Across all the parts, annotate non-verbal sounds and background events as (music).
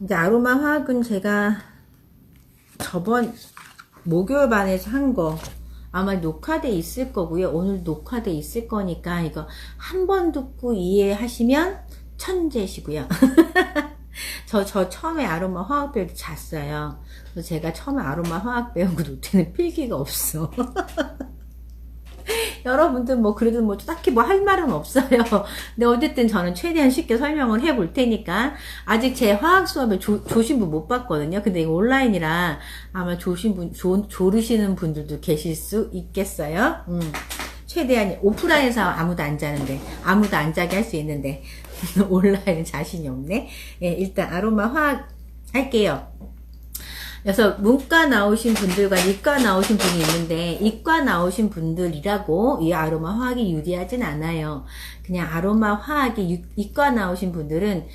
이제 아로마 화학은 제가 저번 목요일 반에서 한 거 아마 녹화돼 있을 거고요. 오늘 녹화돼 있을 거니까 이거 한 번 듣고 이해하시면 천재시고요. (laughs) 저, 저 처음에 아로마 화학 때 잤어요. 그래서 제가 처음에 아로마 화학 거 노트는 필기가 없어. (laughs) (laughs) 여러분들 뭐 그래도 뭐 딱히 뭐 할 말은 없어요. (laughs) 근데 어쨌든 저는 최대한 쉽게 설명을 해 볼 테니까 아직 제 화학 수업에 조, 조신부 못 봤거든요. 근데 이거 온라인이라 아마 조신부 조, 조르시는 분들도 계실 수 있겠어요. 음. 최대한 오프라인에서 아무도 안 자는데 아무도 안 자게 할 수 있는데 (laughs) 온라인은 자신이 없네. 예, 일단 아로마 화학 할게요. 그래서 문과 나오신 분들과 이과 나오신 분이 있는데 이과 나오신 분들이라고 이 아로마 화학이 유리하진 않아요. 그냥 아로마 화학이 유- 이과 나오신 분들은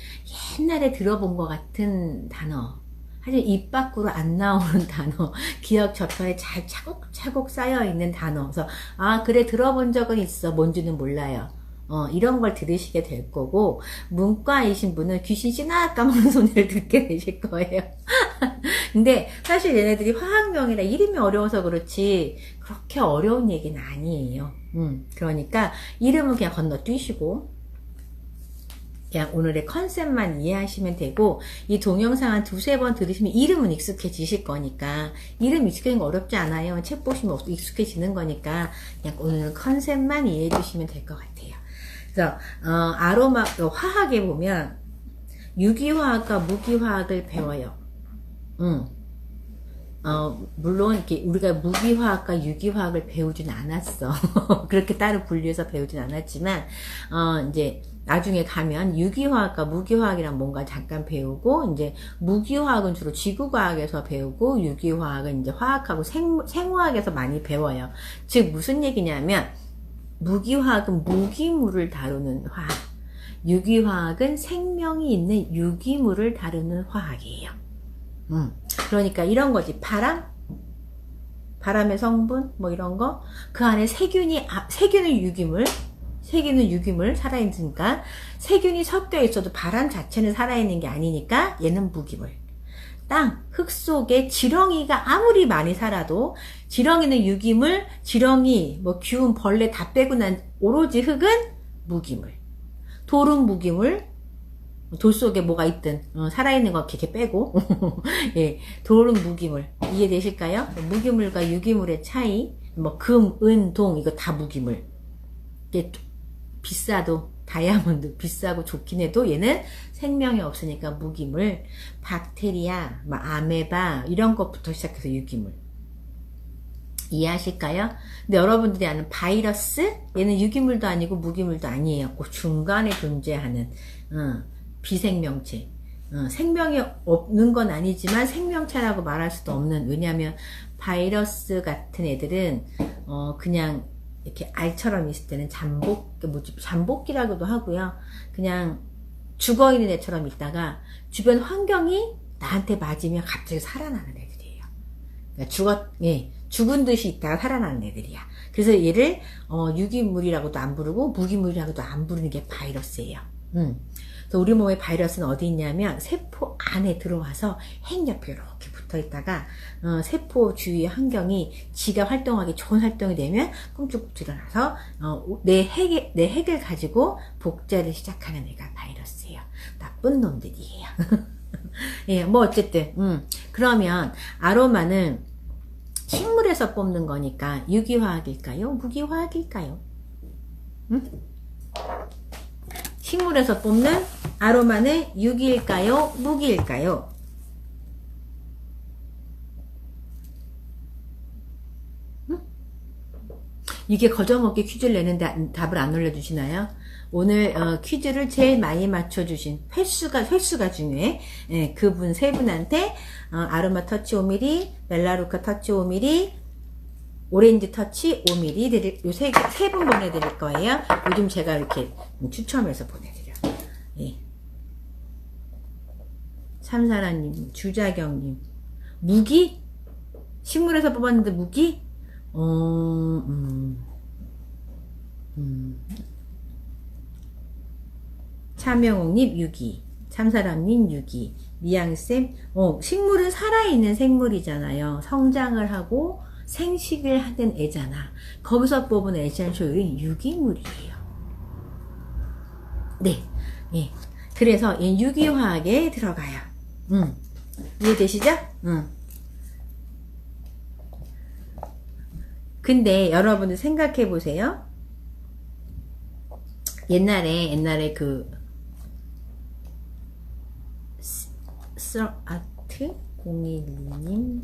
옛날에 들어본 것 같은 단어. 하지만 입 밖으로 안 나오는 (laughs) 단어, 기억 저편에 잘 차곡차곡 쌓여 있는 단어. 그래서 아 그래 들어본 적은 있어, 뭔지는 몰라요. 어, 이런 걸 들으시게 될 거고, 문과이신 분은 귀신 씨나 까먹는 소리를 듣게 되실 거예요. (laughs) 근데 사실 얘네들이 화학명이라 이름이 어려워서 그렇지, 그렇게 어려운 얘기는 아니에요. 음, 그러니까 이름은 그냥 건너뛰시고, 그냥 오늘의 컨셉만 이해하시면 되고, 이 동영상 한 두세 번 들으시면 이름은 익숙해지실 거니까, 이름 익숙해지는 거 어렵지 않아요. 책 보시면 익숙해지는 거니까, 그냥 오늘 컨셉만 이해해 주시면 될 것 같아요. 그래서, 어, 아로마, 어, 화학에 보면, 유기화학과 무기화학을 배워요. 음. 어, 물론, 이렇게 우리가 무기화학과 유기화학을 배우진 않았어. (laughs) 그렇게 따로 분리해서 배우진 않았지만, 어, 이제, 나중에 가면 유기화학과 무기화학이랑 뭔가 잠깐 배우고, 이제, 무기화학은 주로 지구과학에서 배우고, 유기화학은 이제 화학하고 생, 생화학에서 많이 배워요. 즉, 무슨 얘기냐면, 무기화학은 무기물을 다루는 화학. 유기화학은 생명이 있는 유기물을 다루는 화학이에요. 음. 그러니까 이런 거지. 바람? 바람의 성분? 뭐 이런 거? 그 안에 세균이, 아, 세균은 유기물. 세균은 유기물, 살아있으니까. 세균이 섞여 있어도 바람 자체는 살아있는 게 아니니까 얘는 무기물. 땅, 흙 속에 지렁이가 아무리 많이 살아도 지렁이는 유기물, 지렁이, 뭐 균, 벌레 다 빼고 난 오로지 흙은 무기물. 돌은 무기물, 돌 속에 뭐가 있든 어, 살아있는 거 이렇게 빼고 (laughs) 예, 돌은 무기물 이해되실까요? 무기물과 유기물의 차이 뭐 금, 은, 동 이거 다 무기물 이게 비싸도 다이아몬드 비싸고 좋긴 해도 얘는 생명이 없으니까 무기물 박테리아, 뭐 아메바 이런 것부터 시작해서 유기물 이해하실까요? 근데 여러분들이 아는 바이러스 얘는 유기물도 아니고 무기물도 아니에요. 그 중간에 존재하는 어, 비생명체. 어, 생명이 없는 건 아니지만 생명체라고 말할 수도 없는 왜냐하면 바이러스 같은 애들은 어, 그냥 이렇게 알처럼 있을 때는 잠복 그 뭐지 잠복기라고도 하고요. 그냥 죽어 있는 애처럼 있다가 주변 환경이 나한테 맞으면 갑자기 살아나는 애들이에요. 그러니까 죽었 예 죽은 듯이 있다가 살아나는 애들이야. 그래서 얘를 어, 유기물이라고도 안 부르고 무기물이라고도 안 부르는 게 바이러스예요. 음. 그래서 우리 몸의 바이러스는 어디 있냐면 세포 안에 들어와서 핵 옆에 이렇게 붙어 있다가 어, 세포 주위 환경이 지가 활동하기 좋은 활동이 되면 꿈쩍 일어나서 어, 내 핵, 내 핵을 가지고 복제를 시작하는 애가 바이러스예요. 나쁜 놈들이에요. (laughs) 예, 뭐 어쨌든 음, 그러면 아로마는 식물에서 뽑는 거니까 유기화학일까요? 무기화학일까요? 음? 식물에서 뽑는 아로마는 유기일까요? 무기일까요? 이게 거저먹기 퀴즈를 내는데 답을 안 올려주시나요? 오늘 어, 퀴즈를 제일 많이 맞춰주신 횟수가 횟수가 중요해. 예, 그분 세 분한테 어, 아로마 터치 5mm, 멜라루카 터치 5mm, 오렌지 터치 5mm 드릴 요세세분 보내드릴 거예요. 요즘 제가 이렇게 추첨해서 보내드려. 예. 삼사라님, 주자경님, 무기? 식물에서 뽑았는데 무기? 어, 음, 음. 차명옥님 6기, 참사람님 6기, 미양쌤, 어, 식물은 살아있는 생물이잖아요. 성장을 하고 생식을 하는 애잖아. 거기서 뽑은 에센셜이 유기물이에요. 네, 예. 그래서 이 유기화학에 들어가요. 음. 이해되시죠? 음. 근데 여러분들 생각해 보세요. 옛날에 옛날에 그 스- 아트 012님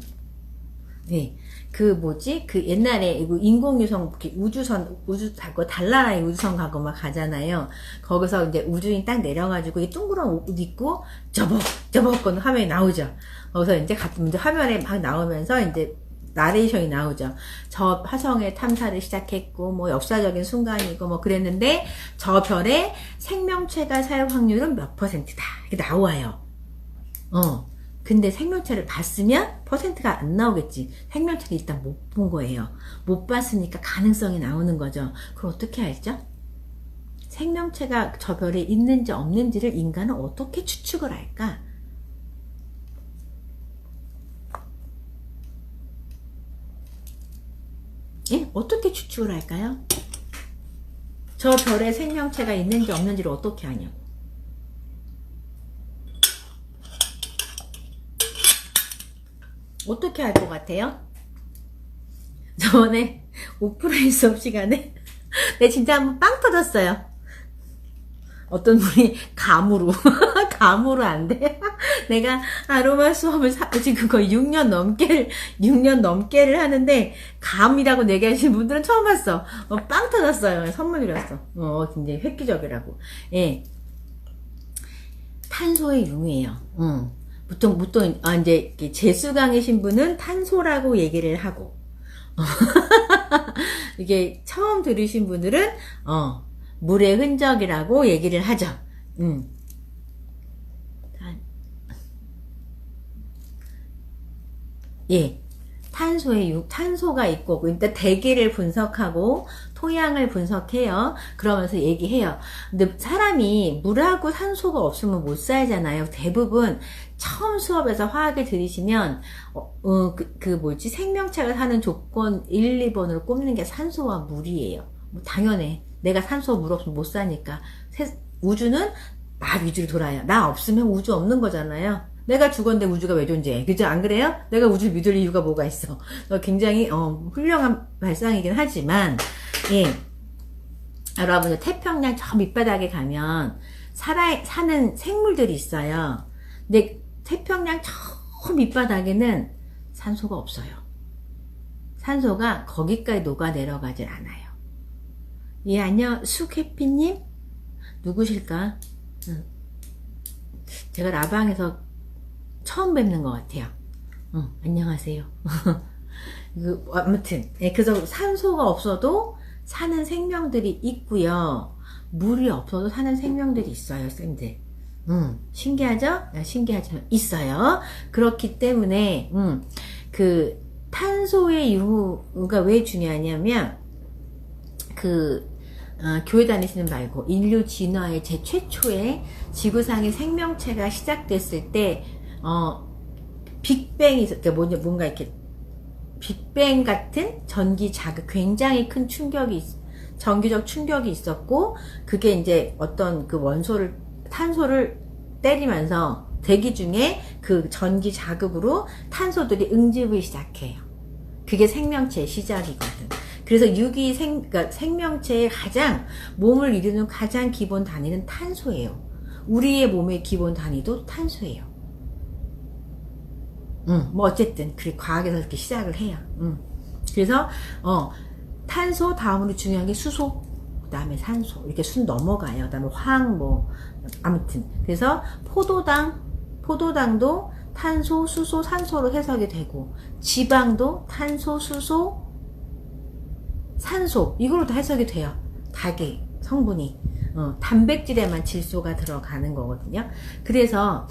네. 그 뭐지? 그 옛날에 이거 인공위성 우주선 우주 타고 달나라에 우주선 가고 막 가잖아요. 거기서 이제 우주인 딱 내려가지고 이 둥그런 옷 입고 저벅 저벅 거는 화면이 나오죠. 거기서 이제 같은 이제 화면에 막 나오면서 이제 나레이션이 나오죠. 저 화성의 탐사를 시작했고 뭐 역사적인 순간이고 뭐 그랬는데 저 별에 생명체가 살 확률은 몇 퍼센트다 이렇게 나와요. 어. 근데 생명체를 봤으면 퍼센트가 안 나오겠지. 생명체를 일단 못 본 거예요. 못 봤으니까 가능성이 나오는 거죠. 그럼 어떻게 알죠? 생명체가 저 별에 있는지 없는지를 인간은 어떻게 추측을 할까? 예? 어떻게 추측을 할까요? 저 별에 생명체가 있는지 없는지를 어떻게 아냐고. 어떻게 할 것 같아요? 저번에 (laughs) 오프라인 수업 시간에 내 진짜 한번 빵 터졌어요. 어떤 분이 감으로 (laughs) 감으로 안 돼. (laughs) 내가 아로마 수업을 사, 지금 거의 6년 넘게를 6년 넘게를 하는데 감이라고 얘기하시는 분들은 처음 봤어. 어, 빵 터졌어요. 선물 드렸어. 어, 굉장히 획기적이라고. 예. 탄소의 융이에요. 응. 보통 보통 아 이제 재수강이신 분은 탄소라고 얘기를 하고 (laughs) 이게 처음 들으신 분들은 어 물의 흔적이라고 얘기를 하죠. 음. 탄- 예. 탄소에 유- 탄소가 있고 일단 대기를 분석하고 토양을 분석해요. 그러면서 얘기해요. 근데 사람이 물하고 산소가 없으면 못 살잖아요. 대부분 처음 수업에서 화학을 들으시면 어, 어, 그, 그 뭐지 생명체가 사는 조건 1, 2번으로 꼽는 게 산소와 물이에요. 뭐 당연해. 내가 산소 물 없으면 못 사니까 세- 우주는 나 위주로 돌아요. 나 없으면 우주 없는 거잖아요. 내가 죽었는데 우주가 왜 존재해? 그죠? 안 그래요? 내가 우주를 믿을 이유가 뭐가 있어? 어, 굉장히 어, 훌륭한 발상이긴 하지만 예. 여러분들 태평양 저 밑바닥에 가면 살아 사는 생물들이 있어요. 근데 태평양 저 밑바닥에는 산소가 없어요. 산소가 거기까지 녹아 내려가질 않아요. 예, 안녕, 수캐피님? 누구실까? 응. 제가 라방에서 처음 뵙는 것 같아요. 응, 안녕하세요. (laughs) 그, 아무튼, 예, 그래서 산소가 없어도 사는 생명들이 있고요. 물이 없어도 사는 생명들이 있어요, 쌤들. 음, 신기하죠? 네, 신기하지만 있어요. 그렇기 때문에, 음, 그, 탄소의 유무가 왜 중요하냐면, 그, 어, 교회 다니시는 말고, 인류 진화의 제 최초의 지구상의 생명체가 시작됐을 때, 어, 빅뱅이, 있- 그러니까 뭔가 이렇게, 빅뱅 같은 전기 자극, 굉장히 큰 충격이, 있- 전기적 충격이 있었고, 그게 이제 어떤 그 원소를, 탄소를 때리면서 대기 중에 그 전기 자극으로 탄소들이 응집을 시작해요. 그게 생명체의 시작이거든. 그래서 유기 생, 그러니까 생명체의 가장 몸을 이루는 가장 기본 단위는 탄소예요. 우리의 몸의 기본 단위도 탄소예요. 음, 뭐 어쨌든 그래 과학에서 이렇게 시작을 해요. 음. 그래서 어 탄소 다음으로 중요한 게 수소, 그다음에 산소 이렇게 순 넘어가요. 그다음에 화학 뭐 아무튼 그래서 포도당 포도당도 탄소, 수소, 산소로 해석이 되고 지방도 탄소, 수소, 산소 이걸로 다 해석이 돼요. 닭의 성분이 어, 단백질에만 질소가 들어가는 거거든요. 그래서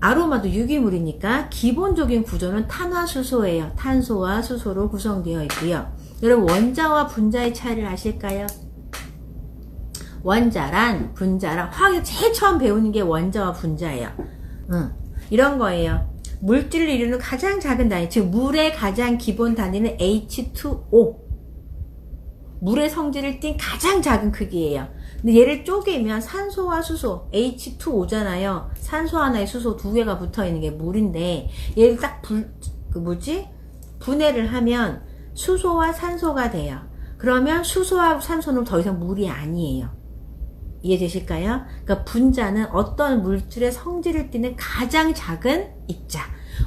아로마도 유기물이니까 기본적인 구조는 탄화수소예요. 탄소와 수소로 구성되어 있고요. 여러분 원자와 분자의 차이를 아실까요? 원자란 분자란 화학에 제일 처음 배우는 게 원자와 분자예요. 응. 이런 거예요. 물질을 이루는 가장 작은 단위, 즉 물의 가장 기본 단위는 H2O. 물의 성질을 띈 가장 작은 크기예요. 근데 얘를 쪼개면 산소와 수소, H2O잖아요. 산소 하나에 수소 두 개가 붙어 있는 게 물인데, 얘를 딱 불, 그 뭐지? 분해를 하면 수소와 산소가 돼요. 그러면 수소하고 산소는 더 이상 물이 아니에요. 이해되실까요? 그러니까 분자는 어떤 물질의 성질을 띠는 가장 작은 입자.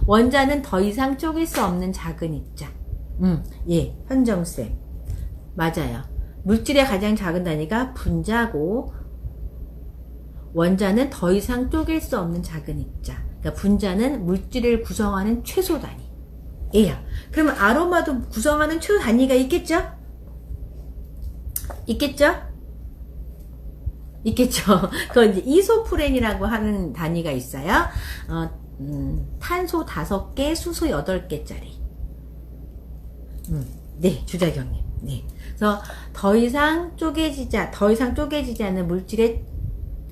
원자는 더 이상 쪼갤 수 없는 작은 입자. 음, 예, 현정쌤. 맞아요. 물질의 가장 작은 단위가 분자고, 원자는 더 이상 쪼갤 수 없는 작은 입자. 그러니까 분자는 물질을 구성하는 최소 단위. 예요. 그러면 아로마도 구성하는 최소 단위가 있겠죠? 있겠죠? 있겠죠. (laughs) 그건 이제 이소프렌이라고 하는 단위가 있어요. 어, 음, 탄소 5개, 수소 8개짜리. 음, 네, 주자경님. 네. 그래서 더 이상 쪼개지지, 않- 더 이상 쪼개지지 않는 물질의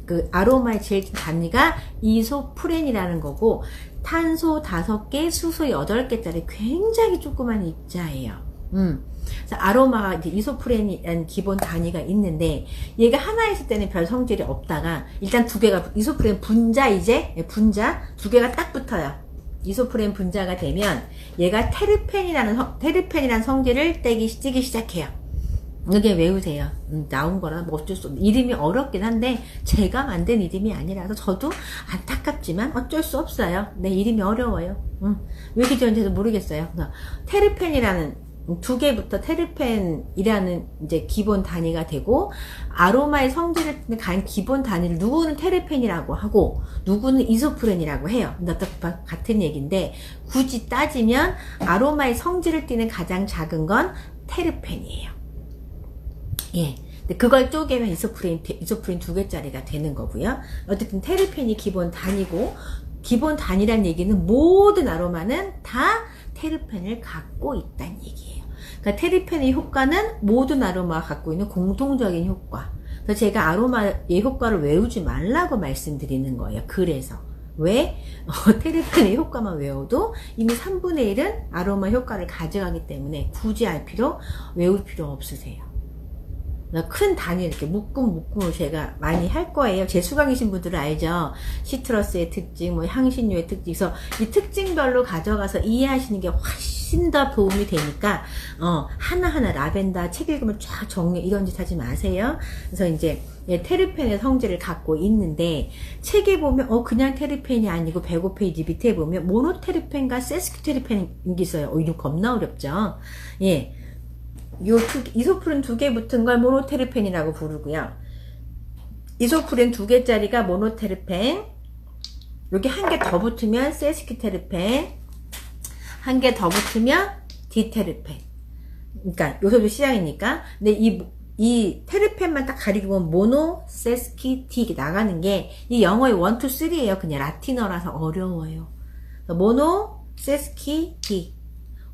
그 아로마의 제일 단위가 이소프렌이라는 거고, 탄소 5개, 수소 8개짜리 굉장히 조그만 입자예요. 음. 아로마가 이소프렌이라는 기본 단위가 있는데 얘가 하나 있을 때는 별 성질이 없다가 일단 두 개가 이소프렌 분자 이제 예, 분자 두 개가 딱 붙어요. 이소프렌 분자가 되면 얘가 테르펜이라는 성, 테르펜이라는 성질을 떼기 시작해요. 이게 외우세요. 음, 나온 거라 뭐 어쩔 수 없. 이름이 어렵긴 한데 제가 만든 이름이 아니라서 저도 안타깝지만 어쩔 수 없어요. 내 이름이 어려워요. 음, 왜 되는지도 모르겠어요. 그래서 테르펜이라는 두 개부터 테르펜이라는 이제 기본 단위가 되고 아로마의 성질을 간 기본 단위를 누구는 테르펜이라고 하고 누구는 이소프렌이라고 해요. 다 같은 얘기인데 굳이 따지면 아로마의 성질을 띠는 가장 작은 건 테르펜이에요. 예. 그걸 쪼개면 이소프린, 이소프린 두 개짜리가 되는 거고요. 어쨌든 테르펜이 기본 단위고, 기본 단위란 얘기는 모든 아로마는 다 테르펜을 갖고 있다는 얘기예요. 그러니까 테르펜의 효과는 모든 아로마가 갖고 있는 공통적인 효과. 그래서 제가 아로마의 효과를 외우지 말라고 말씀드리는 거예요. 그래서. 왜? 어, (laughs) 테르펜의 효과만 외워도 이미 3분의 1은 아로마 효과를 가져가기 때문에 굳이 알 필요, 외울 필요 없으세요. 큰 단위 이렇게 묶음 묶음을 제가 많이 할 거예요. 재수강이신 분들은 알죠. 시트러스의 특징, 뭐 향신료의 특징. 그래서 이 특징별로 가져가서 이해하시는 게 훨씬 더 도움이 되니까 어 하나하나 라벤더 책 읽으면 쫙 정리 이런 짓 하지 마세요. 그래서 이제 예, 테르펜의 성질을 갖고 있는데 책에 보면 어 그냥 테르펜이 아니고 105페이지 밑에 보면 모노테르펜과 세스키테르펜이 있어요. 어 이름 겁나 어렵죠. 예. 요 두, 이소프린 두개 붙은 걸 모노테르펜이라고 부르고요. 이소프린 두 개짜리가 모노테르펜. 여기 한 개 더 붙으면 세스키테르펜. 한 개 더 붙으면 디테르펜. 그러니까 요소도 시장이니까. 근데 이, 이 테르펜만 딱 가리고 보면 모노, 세스키, 티 이렇게 나가는 게 이 영어의 1, 2, 3예요. 그냥 라틴어라서 어려워요. 모노, 세스키, 티.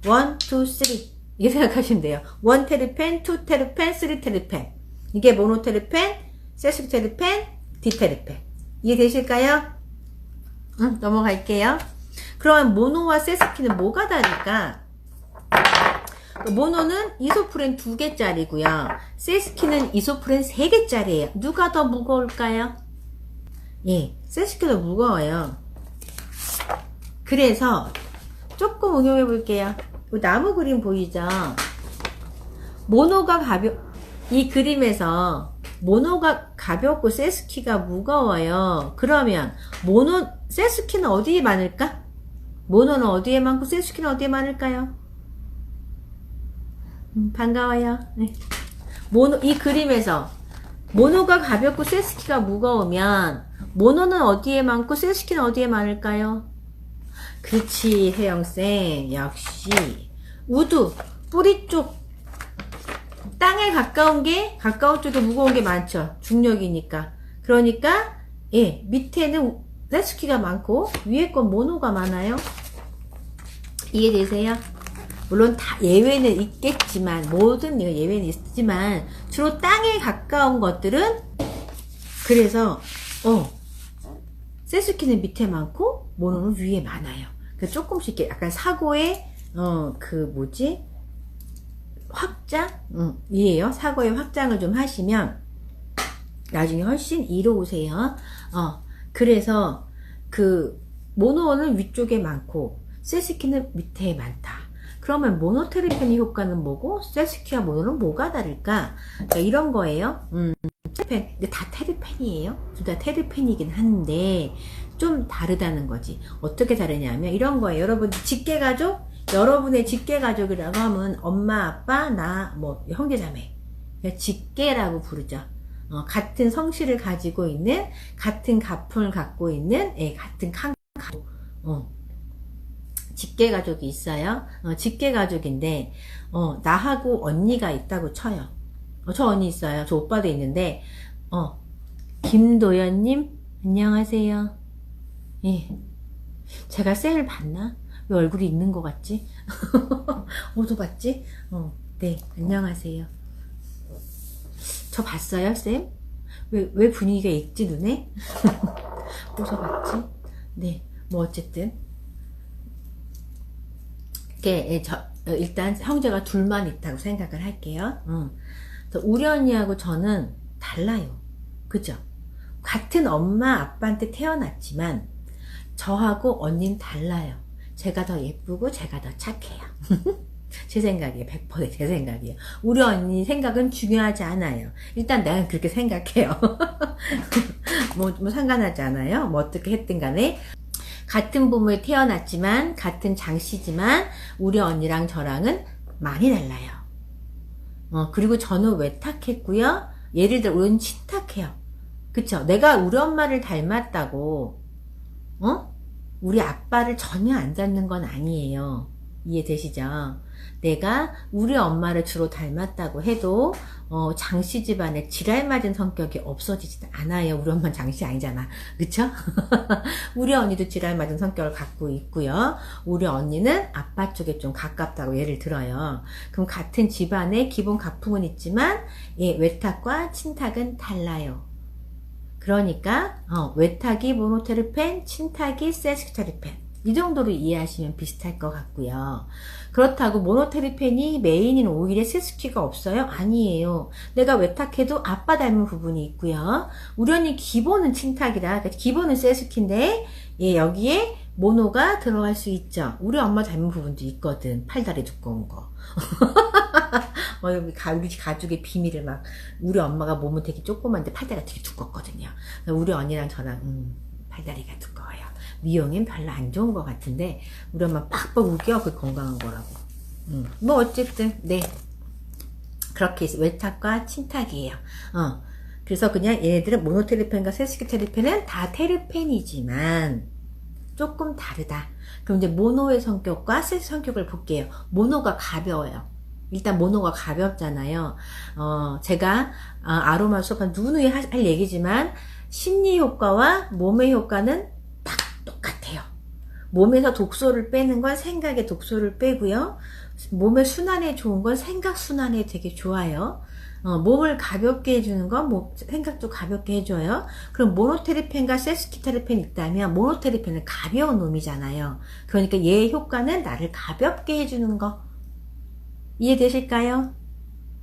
1, 2, 3. 이렇게 생각하시면 돼요. 원 테르펜, 투 테르펜, 쓰리 테르펜. 이게 모노 테르펜, 세스 테르펜, 디 테르펜. 이해되실까요? 응, 넘어갈게요. 그럼 모노와 세스키는 뭐가 다를까? 모노는 이소프렌 두 개짜리고요. 세스키는 이소프렌 세 개짜리예요. 누가 더 무거울까요? 예, 세스키가 더 무거워요. 그래서 조금 응용해 볼게요. 그 나무 그림 보이죠? 모노가 가벼, 이 그림에서 모노가 가볍고 세스키가 무거워요. 그러면 모노, 세스키는 어디에 많을까? 모노는 어디에 많고 세스키는 어디에 많을까요? 음, 반가워요. 네. 모노, 이 그림에서 모노가 가볍고 세스키가 무거우면 모노는 어디에 많고 세스키는 어디에 많을까요? 그렇지, 혜영쌤. 역시. 우두, 뿌리 쪽. 땅에 가까운 게, 가까운 쪽에 무거운 게 많죠. 중력이니까. 그러니까, 예, 밑에는 레스키가 많고, 위에 건 모노가 많아요. 이해되세요? 물론 다 예외는 있겠지만, 모든 예외는 있지만, 주로 땅에 가까운 것들은, 그래서, 어, 세스키는 밑에 많고, 모노는 위에 많아요. 그 조금씩 이렇게 약간 사고의 어 그 뭐지 확장 음, 이에요. 사고의 확장을 좀 하시면 나중에 훨씬 이로우세요. 어 그래서 그 모노는 위쪽에 많고 세스키는 밑에 많다. 그러면 모노테르펜의 효과는 뭐고 세스키와 모노는 뭐가 다를까? 그러니까 이런 거예요. 음. 근데 다 테르펜이에요. 둘 다 테르펜이긴 한데 좀 다르다는 거지. 어떻게 다르냐면 이런 거예요. 여러분 직계 가족, 여러분의 직계 가족이라고 하면 엄마, 아빠, 나, 뭐 형제자매. 직계라고 부르죠. 어, 같은 성씨를 가지고 있는 같은 가풍을 갖고 있는 예, 같은 칸 가족. 어. 직계 가족이 있어요. 어, 직계 가족인데 어, 나하고 언니가 있다고 쳐요. 어, 저 언니 있어요. 저 오빠도 있는데 어, 김도연님 안녕하세요. 예, 제가 셀 봤나? 왜 얼굴이 있는 것 같지? (laughs) 어디 봤지? 어, 네 안녕하세요. 저 봤어요, 쌤? 왜, 왜 분위기가 있지, 눈에? (laughs) 어디서 봤지? 네, 뭐, 어쨌든. 이게, 예, 저, 어, 일단 형제가 둘만 있다고 생각을 할게요. 응. 그래서 우리 언니하고 저는 달라요. 그죠? 같은 엄마, 아빠한테 태어났지만, 저하고 언니는 달라요. 제가 더 예쁘고, 제가 더 착해요. (laughs) 제 생각이에요. 100%제 생각이에요. 우리 언니 생각은 중요하지 않아요. 일단 나는 그렇게 생각해요. (laughs) 뭐, 뭐 상관하지 않아요. 뭐 어떻게 했든 간에. 같은 부모에 태어났지만, 같은 장씨지만, 우리 언니랑 저랑은 많이 달라요. 어, 그리고 저는 외탁했고요. 예를 들어, 우리는 친탁해요. 그쵸? 내가 우리 엄마를 닮았다고, 어? 우리 아빠를 전혀 안 닮는 건 아니에요. 이해되시죠? 내가 우리 엄마를 주로 닮았다고 해도 어, 장씨 집안에 지랄 맞은 성격이 없어지지 않아요. 우리 엄마는 장씨 아니잖아. 그쵸? (laughs) 우리 언니도 지랄 맞은 성격을 갖고 있고요. 우리 언니는 아빠 쪽에 좀 가깝다고 예를 들어요. 그럼 같은 집안에 기본 가풍은 있지만 예, 외탁과 친탁은 달라요. 그러니까 어, 외탁이 모노테르펜, 친탁이 세스키테르펜. 이 정도로 이해하시면 비슷할 것 같고요. 그렇다고 모노테리펜이 메인인 오일에 세스키가 없어요? 아니에요. 내가 외탁해도 아빠 닮은 부분이 있고요. 언니 기본은 친탁이라 그러니까 기본은 세스키인데 예, 여기에 모노가 들어갈 수 있죠. 우리 엄마 닮은 부분도 있거든. 팔다리 두꺼운 거. (laughs) 어, 우리 가족의 비밀을 막 우리 엄마가 몸은 되게 조그만데 팔다리가 되게 두껍거든요. 우리 언니랑 저랑 음, 팔다리가 두꺼워요. 미용엔 별로 안 좋은 것 같은데 우리 엄마 빡빡 우겨 그 건강한 거라고 음. 뭐 어쨌든 네 그렇게 해서 외탁과 친탁이에요 어. 그래서 그냥 얘네들은 모노테르펜과 세스키테르펜은 다 테르펜이지만 조금 다르다 그럼 이제 모노의 성격과 세스 성격을 볼게요 모노가 가벼워요 일단 모노가 가볍잖아요. 어, 제가 아, 아로마 수업한 누누이 할 얘기지만 심리 효과와 몸의 효과는 똑같아요. 몸에서 독소를 빼는 건 생각의 독소를 빼고요. 몸의 순환에 좋은 건 생각 순환에 되게 좋아요. 어, 몸을 가볍게 해주는 건 뭐, 생각도 가볍게 해줘요. 그럼 모노테리펜과 세스키테리펜 있다면 모노테리펜은 가벼운 놈이잖아요. 그러니까 얘의 효과는 나를 가볍게 해주는 거. 이해되실까요?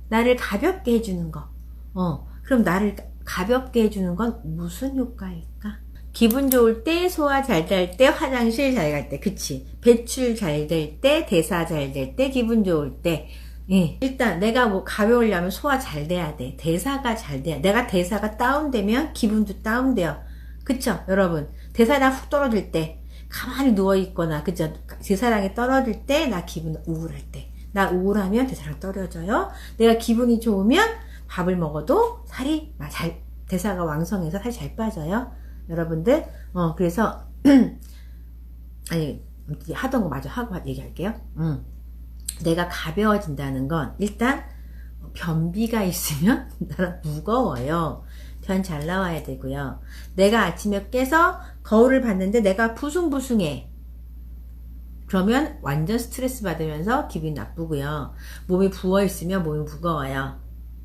나를 가볍게 해주는 거. 어, 그럼 나를 가볍게 해주는 건 무슨 효과일까? 기분 좋을 때, 소화 잘 될 때, 화장실 잘 갈 때, 그치? 배출 잘 될 때, 대사 잘 될 때, 기분 좋을 때. 예. 일단 내가 뭐 가벼우려면 소화 잘 돼야 돼. 대사가 잘 돼야. 내가 대사가 다운되면 기분도 다운돼요. 그쵸? 여러분. 대사랑 훅 떨어질 때, 가만히 누워있거나, 그죠? 대사랑이 떨어질 때, 나 기분 우울할 때. 나 우울하면 대사랑 떨어져요. 내가 기분이 좋으면 밥을 먹어도 살이 잘, 대사가 왕성해서 살이 잘 빠져요. 여러분들 어 그래서 (clears throat) 아니 하던 거 마저 하고 얘기할게요 음. 내가 가벼워진다는 건 일단 변비가 있으면 (laughs) 나는 무거워요. 변 잘 나와야 되고요. 내가 아침에 깨서 거울을 봤는데 내가 부숭부숭해. 그러면 완전 스트레스 받으면서 기분이 나쁘고요. 몸이 부어 있으면 몸이 무거워요.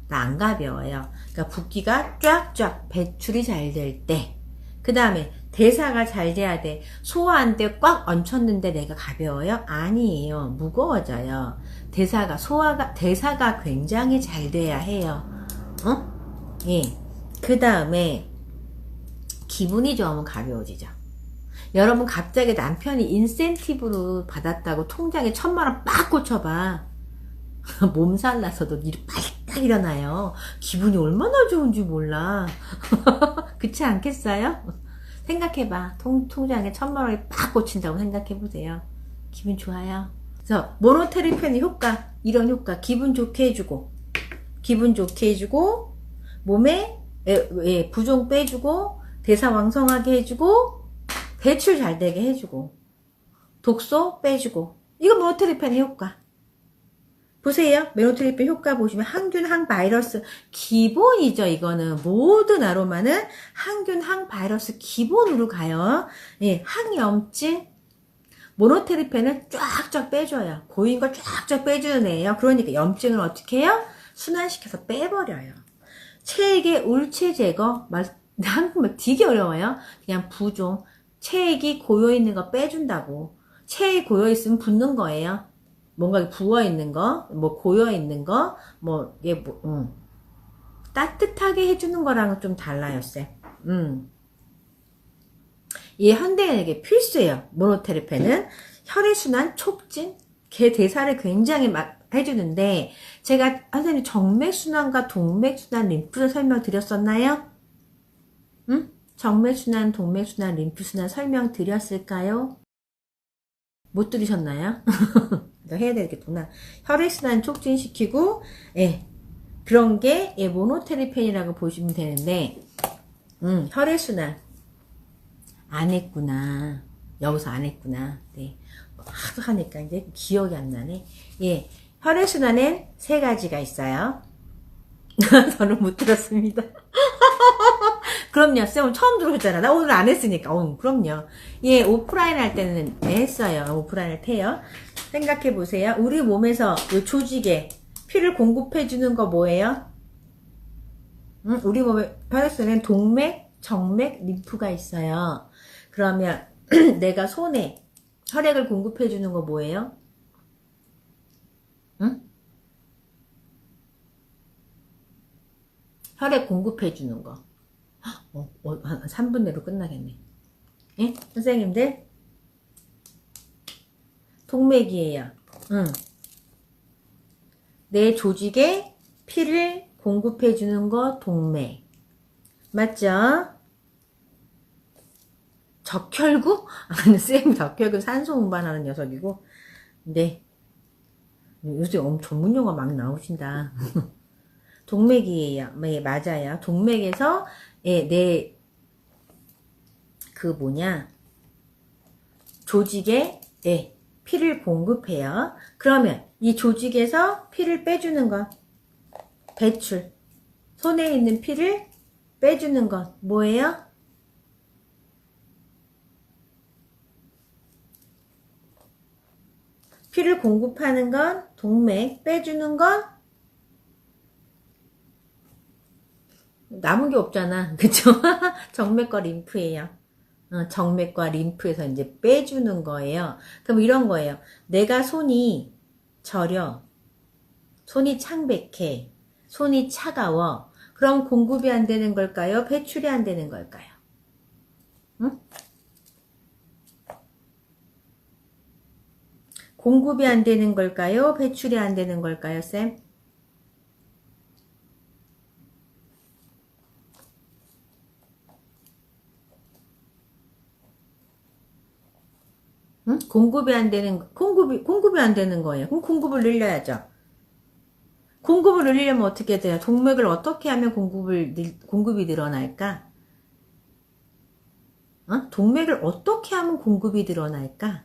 나 안 가벼워요. 그러니까 붓기가 쫙쫙 배출이 잘 될 때. 그 다음에 대사가 잘 돼야 돼. 소화한테 꽉 얹혔는데 내가 가벼워요? 아니에요. 무거워져요. 대사가, 소화가, 대사가 굉장히 잘 돼야 해요. 어? 예. 그 다음에, 기분이 좋으면 가벼워지죠. 여러분 갑자기 남편이 인센티브로 받았다고 통장에 천만 원 빡 꽂혀봐. (laughs) 몸살 나서도 일 빨딱 일어나요. 기분이 얼마나 좋은지 몰라. (laughs) 그렇지 않겠어요? 생각해봐. 통, 통장에 천만 원이 팍 꽂힌다고 생각해보세요. 기분 좋아요. 그래서 모노테리펜의 효과, 이런 효과, 기분 좋게 해주고, 기분 좋게 해주고, 몸에 에, 에, 부종 빼주고, 대사 왕성하게 해주고, 배출 잘 되게 해주고, 독소 빼주고, 이거 모노테리펜의 효과. 보세요. 메노트리핀 효과 보시면 항균, 항바이러스 기본이죠. 이거는 모든 아로마는 항균, 항바이러스 기본으로 가요. 예, 항염증 모노테리펜을 쫙쫙 빼줘요. 고인 걸 쫙쫙 빼주는 애예요. 그러니까 염증을 어떻게 해요? 순환시켜서 빼버려요. 체액의 울체 제거 말 (laughs) 한국말 되게 어려워요. 그냥 부종 체액이 고여 있는 거 빼준다고. 체액 고여 있으면 붓는 거예요. 뭔가 부어 있는 거, 뭐 고여 있는 거, 뭐, 얘, 뭐, 음. 따뜻하게 해주는 거랑은 좀 달라요, 쌤. 음. 이 현대인에게 필수예요. 모노테르페는 혈액순환 촉진, 개 대사를 굉장히 막 해주는데, 제가 선생님 정맥순환과 동맥순환, 림프를 설명드렸었나요? 응? 정맥순환, 동맥순환, 림프순환 설명드렸을까요? 못 들으셨나요? (laughs) 너 해야 되겠구나. 혈액순환 촉진시키고, 예. 그런 게, 예, 모노테리펜이라고 보시면 되는데, 음, 혈액순환. 안 했구나. 여기서 안 했구나. 네. 하도 하니까 이제 기억이 안 나네. 예. 혈액순환엔 세 가지가 있어요. (laughs) 저는 못 들었습니다. (laughs) 그럼요. 쌤은 처음 들어오셨잖아. 나 오늘 안 했으니까. 어, 그럼요. 예, 오프라인 할 때는 네, 했어요. 오프라인 할 때요. 생각해 보세요. 우리 몸에서 이 조직에 피를 공급해 주는 거 뭐예요? 응? 우리 몸에 혈액순환엔 동맥, 정맥, 림프가 있어요. 그러면 (clears throat) 내가 손에 혈액을 공급해 주는 거 뭐예요? 응? 혈액 공급해 주는 거. 어, 어, 한 3분 내로 끝나겠네. 예? 선생님들? 동맥이에요. 응. 내 조직에 피를 공급해 주는 거 동맥. 맞죠? 적혈구? (laughs) 아니, 쌤 적혈구 산소 운반하는 녀석이고. 네. 요새 전문 용어 막 나오신다. (laughs) 동맥이에요. 네, 맞아요. 동맥에서 예, 내, 그 뭐냐, 조직에, 예, 피를 공급해요. 그러면 이 조직에서 피를 빼주는 것, 배출. 손에 있는 피를 빼주는 것, 뭐예요? 피를 공급하는 건 동맥, 빼주는 건 남은 게 없잖아. (laughs) 그쵸? 정맥과 림프예요. 어, 정맥과 림프에서 이제 빼주는 거예요. 그럼 이런 거예요. 내가 손이 저려. 손이 창백해. 손이 차가워. 그럼 공급이 안 되는 걸까요? 배출이 안 되는 걸까요? 응? 공급이 안 되는 걸까요? 배출이 안 되는 걸까요, 쌤? 응? 공급이 안 되는, 공급이, 공급이 안 되는 거예요. 그럼 공급을 늘려야죠. 공급을 늘리려면 어떻게 돼요? 동맥을 어떻게 하면 공급을, 늘, 공급이 늘어날까? 어? 동맥을 어떻게 하면 공급이 늘어날까?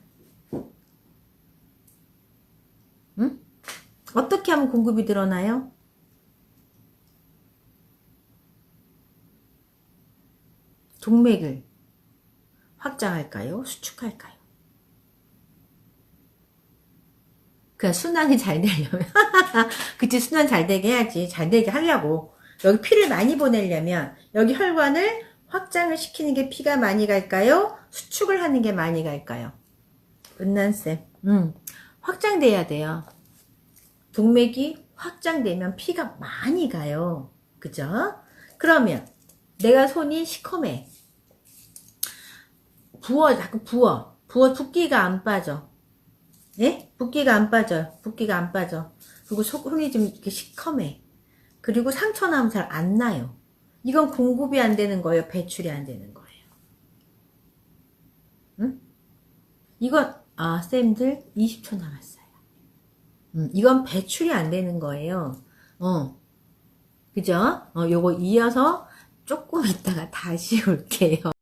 응? 어떻게 하면 공급이 늘어나요? 동맥을 확장할까요? 수축할까요? 그 순환이 잘 되려면 (laughs) 그치 순환 잘 되게 해야지 잘 되게 하려고 여기 피를 많이 보내려면 여기 혈관을 확장을 시키는 게 피가 많이 갈까요? 수축을 하는 게 많이 갈까요? 은난쌤, 음, 확장돼야 돼요. 동맥이 확장되면 피가 많이 가요. 그죠? 그러면 내가 손이 시커매. 부어, 자꾸 부어. 부어, 붓기가 안 빠져. 예? 붓기가 안 빠져요. 붓기가 안 빠져. 그리고 속, 손이 좀 이렇게 시커매. 그리고 상처 나면 잘 안 나요. 이건 공급이 안 되는 거예요. 배출이 안 되는 거예요. 응? 이건, 아, 쌤들 20초 남았어요. 음, 이건 배출이 안 되는 거예요. 어. 그죠? 어, 요거 이어서 조금 있다가 다시 올게요.